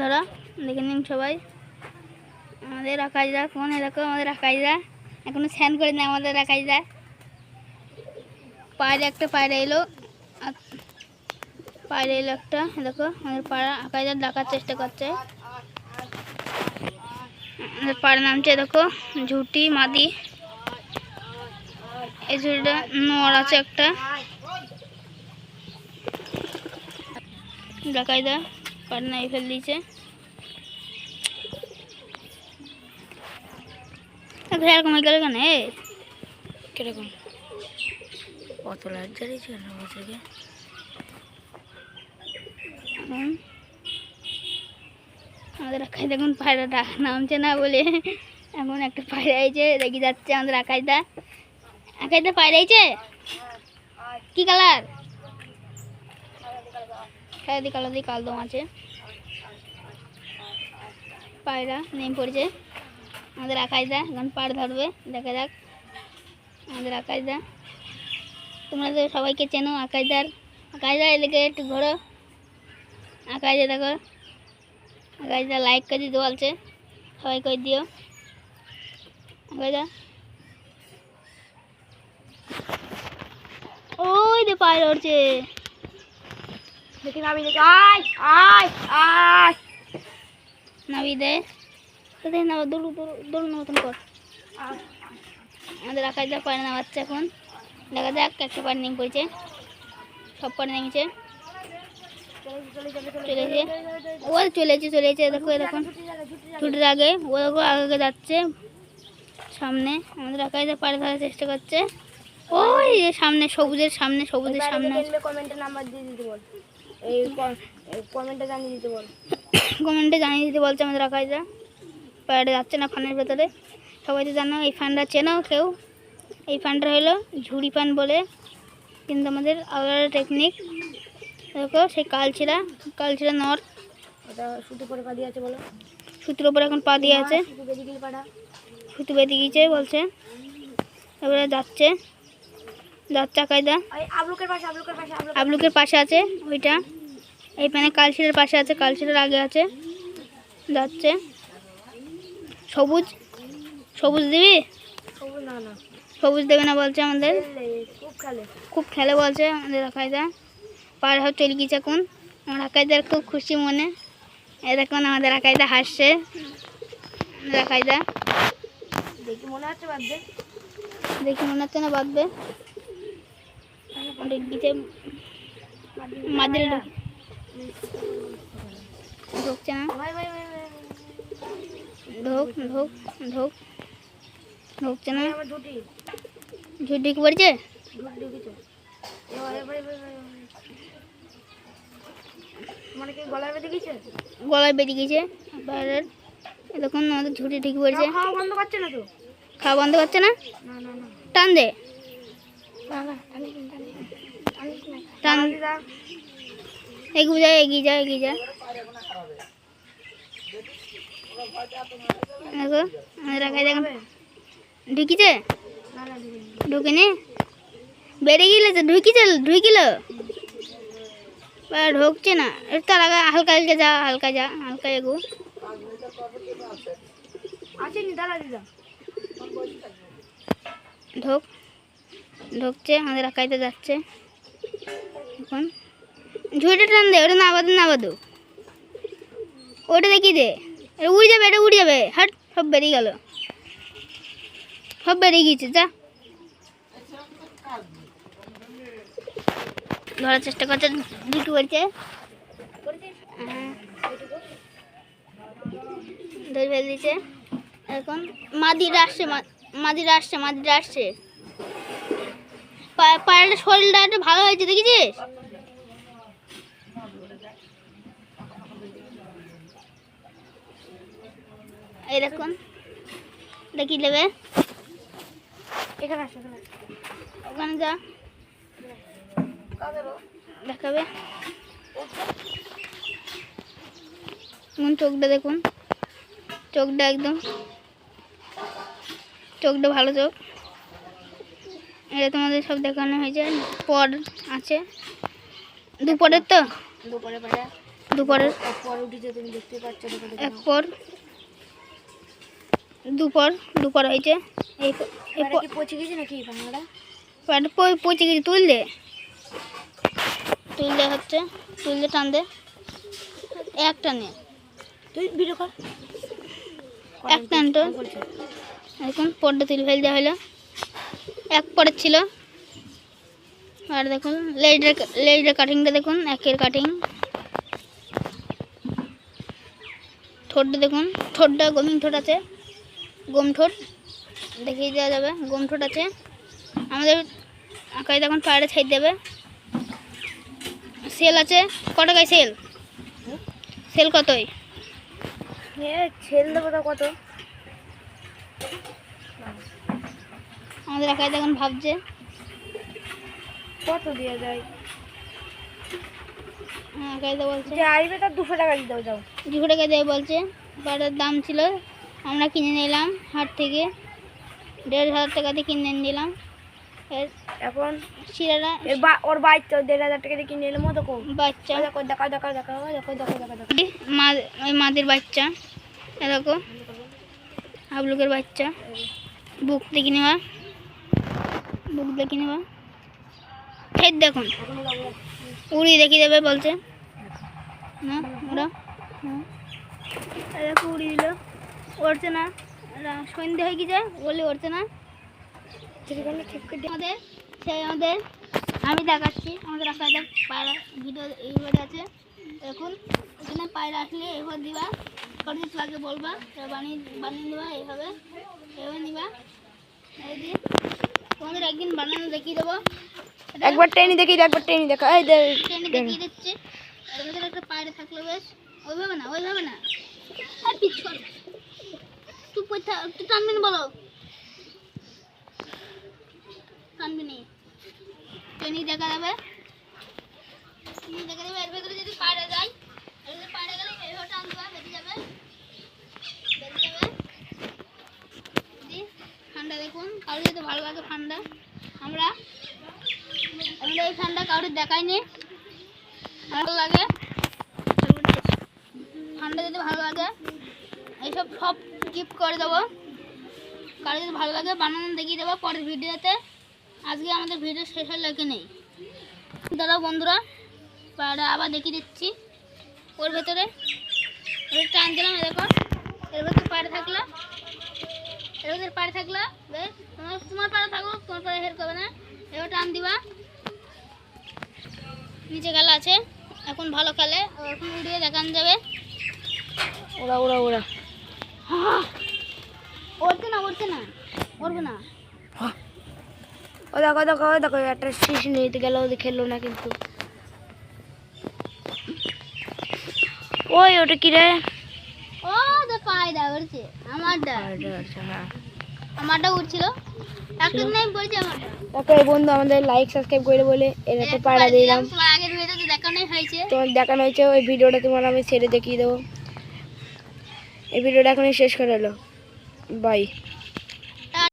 ধরো দেখে নিন সবাই। আমাদের আকাশরা কোন এরকম আমাদের আকাশরা এখনও স্নান করে না আমাদের আকাশরা পায়রা একটা পায়রা এলো। পায়রা এলো একটা, দেখো, আমাদের পাড়া আকাশরা ডাকার চেষ্টা করছে। আমাদের পাড়া নামছে, দেখো, ঝুটি, মাদি। এই ঝুটিটা নড় আছে একটা। ডাকাইদা পাটনা ফেল দিয়েছে ঘের কমে গেল কেন এ কীরকম কত লজ্জা দিয়েছে থেকে আমাদের আকাশ দেখুন পায়রাটা নামছে না বলে এখন একটা পায়রা আইছে দেখি যাচ্ছে আমাদের আকাশদা আকাশদা পায়রা আইছে কি কালার খেলাদি কালাদি কালদম আছে। পায়রা নেম পড়ছে। আমাদের আকাশ দা এখন পাড় ধরবে, দেখা যাক। আমাদের আকাশ দা তোমরা তো সবাইকে চেনো আকাশদার। আকাশদা, এদিকে একটু ঘোরো। আকাশে দেখো। আকাশদা লাইক করে দিতে বলছে। সবাই করে দিও। আকাশদা। ওই দে পায়রা উঠছে দেখি নাবি দেখি আয় আয় আয় নাবি দে কোথায় নাও দৌড় দৌড় মতন কর আমাদের আকাশ দা পায়রা নামাচ্ছে এখন দেখা যাক একটা পাড় নেম করেছে সব পাড় নেমেছে চলেছে ও চলেছে চলেছে দেখো দেখুন ছুটির আগে ও দেখো আগে যাচ্ছে সামনে আমাদের আকাশ দা পাড়ে ধরার চেষ্টা করছে ওই যে সামনে সবুজের সামনে সবুজের সামনে। কমেন্টে নাম্বার দিয়ে দিতে বল এই কমেন্টে জানিয়ে দিতে বল। কমেন্টে জানিয়ে দিতে বলছে আমাদের আকাশদা পায়রাটা যাচ্ছে না ফানের ভেতরে। সবাই তো জানো এই ফানটা চেনো কেউ? এই ফানটা হলো ঝুড়ি ফান বলে। কিন্তু আমাদের আলাদা টেকনিক দেখো সেই কালচিরা কালচিরা নর ওটা শুধু করে পা দিয়ে আছে বলো। সুতির ওপরে এখন পা দিয়ে আছে। সুতি বেঁধে গিয়েছে বলছে। এবারে যাচ্ছে। যাচ্ছে আকাশদা ওই আবলুকের পাশে আছে ওইটা। এই প্যানে কালচিরের পাশে আছে কালচিরের আগে আছে। যাচ্ছে। সবুজ। সবুজ দিবি? সবুজ দেবে না বলছে আমাদের। খুব খেলে। বলছে আমাদের আকাইদা পার হয়ে চলে গিয়েছে এখন আমার আকাইদার খুব খুশি মনে। এ দেখুন আমাদের আকাইদা হাসছে। আমাদের আকাইদা দেখি মনে হচ্ছে বাদবে দেখি মনে হচ্ছে না বাঁধবে মাদির ঢুকছে না? ঢোক ঢোক ঢোক। ঢুকছে না? ঝুটি পড়ছে? গলায় বেঁধে গেছে গলায় বেরিয়ে গেছে বাইরের এ দেখুন আমাদের ঝুটি ঠিক পড়ছে। খাওয়া বন্ধ করছে না? তো খাওয়া বন্ধ করছে না। টান দে না টানিস না, টানিস না, টানিস না। টান। টান দিদা এগিয়ে যা এগিয়ে যা এগিয়ে যা। দেখো রাখাই দেখুন ঢুকিছে? ঢুকিনি? বেড়ে গেলে তো ঢুকিছে ঢুকিল? বা ঢুকছে না। একটু তার আগে হালকা হালকা যা হালকা যা হালকা এগু। ঢোক ঢুকছে আমাদের আকাইতে যাচ্ছে। এখন? ঝুড়িটা টান ওটা না বাদু না বাদু ওটা দেখি দে। এটা উড়ে যাবে, এটা উড়ে যাবে। হাট, সব বেরিয়ে গেল। সব বেরিয়ে গিয়েছে, যা। ধরার চেষ্টা করছে পড়ছে হ্যাঁ। ধরে ফেলে দিয়েছে। এখন মাদিরা আসছে মাদিরা আসছে মাদিরা আসছে। পায়ের শরীরটা একটু ভালো হয়েছে দেখেছিস এই দেখুন দেখি নেবে এখানে। ওখানে যা। দেখাবে। এখন চোখটা দেখুন। চোখটা একদম। চোখটা ভালো চোখ। এটা তোমাদের সব দেখানো হয়েছে। পর আছে। দুপরের তো? দুপুরে দুপুরের? পরে তুমি দেখতে পাচ্ছ এক পর দুপুর দুপুর হয়েছে। পচে গেছে নাকি ভাঙাটা? পাটা পচে গেছে তুল দে হচ্ছে তুল দে টান দে এক টানে। তুই ভিডিও কর। এক টান তো এখন পরটা তুলে ফেল দেওয়া হলো। এক পরের ছিল। আর দেখুন, লেজের লেজের কাটিংটা দেখুন, একের কাটিং ঠোঁটটা দেখুন, ঠোঁটটা গমিং ঠোঁট আছে, গম ঠোঁট, দেখিয়ে দেওয়া যাবে, গম ঠোঁট আছে। আমাদের আঁকায় তখন পায়রা ছাই দেবে। সেল আছে, ক টাকায় সেল? সেল কতই? হ্যাঁ ছেল দেবো কত? আমাদের আঁকায় তখন ভাবছে। কত দেওয়া যায় হ্যাঁ তো বলছে। তার দুশো টাকা দিতে যাও। দুশো টাকা দেয় বলছে। পাটার দাম ছিল আমরা কিনে নিলাম হাট থেকে। দেড় হাজার টাকা দিয়ে কিনে নিলাম। এখন শিরাটা ওর তো দেড় হাজার টাকা দিয়ে কিনে মতো কম বাচ্চা। দেখো দেখো দেখো দেখো দেখো দেখো দেখো দেখো মা ওই মাদের বাচ্চা। এরকম হাবলুকের বাচ্চা। বুক দেখে নেওয়া। বুক দেখে নেওয়া ফের দেখুন এখন উড়ি দেখিয়ে দেবে বলছে। না ওরা এরকম উড়ি দিল। উড়ছে না। রা- সন্ধে হয়ে গিয়েছে বলে উড়ছে না। আমাদের, সেই আমাদের। আমি দেখাচ্ছি, আমাদের আকাশে পায়রা ভিডিও এইভাবে আছে। দেখুন, এখানে পায়রা আসলে এইভাবে দিবা। করে দিতে আগে বলবা বানিয়ে বানিয়ে দেবা এইভাবে। এইভাবে নিবা। এই দিয়ে। তোমাদের একদিন বানানো দেখিয়ে দেবো। একবার ট্রেনে দেখি একবার ট্রেনে দেখা। এই দে ট্রেনে দেখিয়ে দিচ্ছে। ভিতরে একটা পায়রা থাকল বেশ ওইভাবে না ওইভাবে না। আর পিছন তুই পয়সা তুই টানবি না বলো। টানবি নি। ট্রেনে দেখা যাবে। ট্রেনে দেখা যাবে এর ভিতরে যদি পায়রা যায় এর ভিতরে পায়রা গেলে এইভাবে টান দেবা বেরিয়ে যাবে বেরিয়ে যাবে দি ঠান্ডা কারও যদি ভালো লাগে ঠান্ডা। আমরা আমরা এই ঠান্ডা কাউকে দেখাইনি। ভালো লাগে। ঠান্ডা যদি ভালো লাগে, এইসব সব গিফট করে দেবো। কারও যদি ভালো লাগে, বানানো দেখিয়ে দেবো পরের ভিডিওতে। আজকে আমাদের ভিডিও শেষ হয়ে লাগে নেই। দাদা, বন্ধুরা আবার দেখিয়ে দিচ্ছি। ওর ভেতরে। টান দিলাম দেখো এর ভেতরে পায়রা থাকল ভেতরে পায়রা থাকল বেশ তোমার তোমার পায়রা থাকল তোমার পায়রা হের করবে না। এবার টান দিবা। নিচে গেলা আছে এখন ভালো খেলে এখন উড়িয়ে দেখান যাবে। ওরা ওরা ওরা। উড়ছে না উড়ছে না উড়বে না। ও দেখো দেখো দেখো একটা শীষ নিতে গেল ওদের খেললো না কিন্তু। ওই ওটা কি রে? উড়ছে আমারটা? আমারটা উড়ছিল একদিন নাই পড়ছে আমারটা। ওকে বন্ধু আমাদের লাইক সাবস্ক্রাইব করে বলে এটা তো পাড়া দিলাম। তোমার আগের ভিডিওতে দেখানো হয়েছে। তোমার দেখানো হয়েছে ওই ভিডিওটা তোমার আমি ছেড়ে দেখিয়ে দেবো। এই ভিডিওটা এখনই শেষ করে হলো। বাই